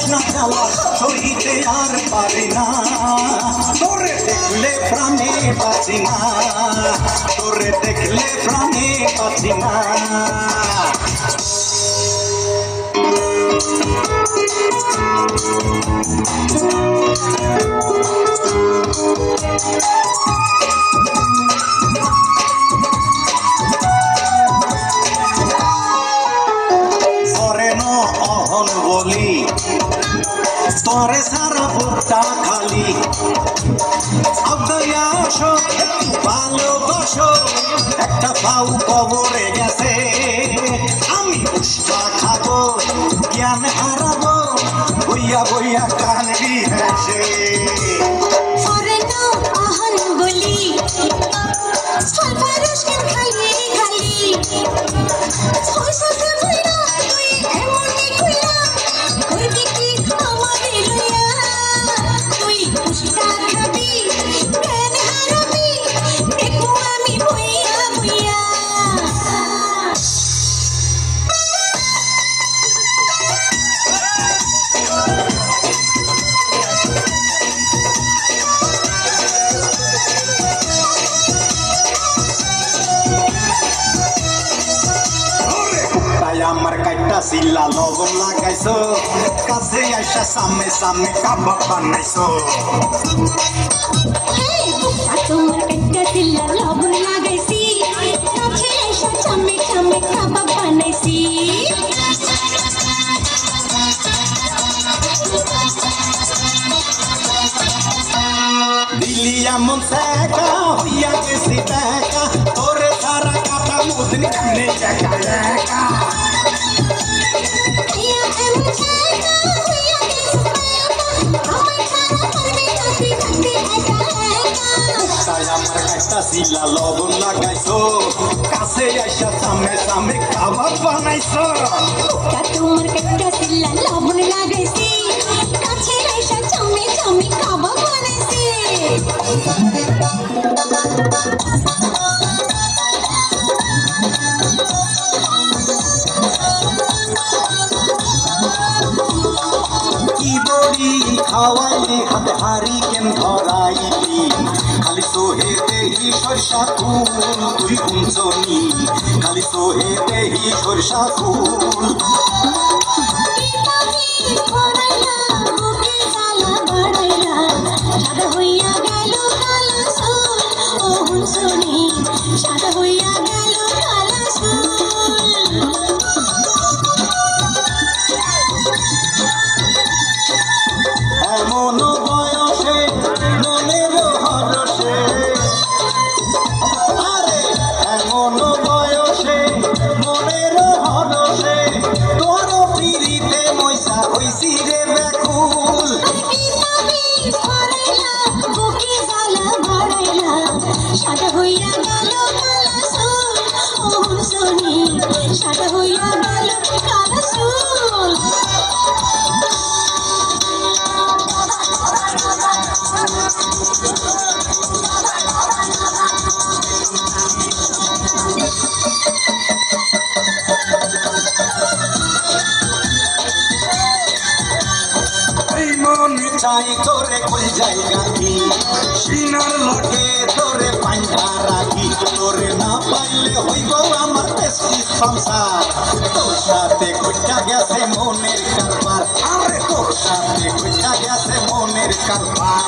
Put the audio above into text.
कृष्णा चावा छोरी ते यार पारिना तोरे देखले प्राणी बाचिना तोरे देखले प्राणे बाचिना Thank you. তরে সারা বুকটা খালি। আবদাইয়া আসো ভালোবাসো, একটা পাউ কবরে গেছে। আমি উষ্টা খাব, জ্ঞান হারাবো, বইয়া বইয়া কানবি হেসে। আমার কাইটা সিল্লা লবণ লাগাইছো কাছে আইসা সামনে সামনে কাবাব বানাইছো হেই বুকা তোমার একটা দিল্লা লবণ লাগাইছি কাছে এসে চামে চামে কাবাব বানাইছি দিলি এমন সেকা হইয়া গেছি দেখা তোরে সারা কাটা মুদিন কেমনে কাইটা সিল্লা লবণ লাগাইছো। কাছে আইসা সামনে সামনে খাবার বানাইছো। তোমার একটা দিল্লা লবণ লাগাইছি। কাছে আইসা চামে চামে কাবাব খাওয়াইলি হাতে হারি কেন ধরাইলি। খালি সোহে দেহি সরষা ফুল, তুই কুঞ্চনি খালি সোহে দেহি সরষা ফুল। সাদা হইয়া মন চাই তোরে কই যাই গাকি সিনার লটে তোরে পাঞ্জা রাখি। তোরে না পাইলে হইব আমার বেশি সংসার। তোর সাথে কইটা গেছে মনের কারবার। আরে তোর সাথে কইটা গেছে মনের কারবার।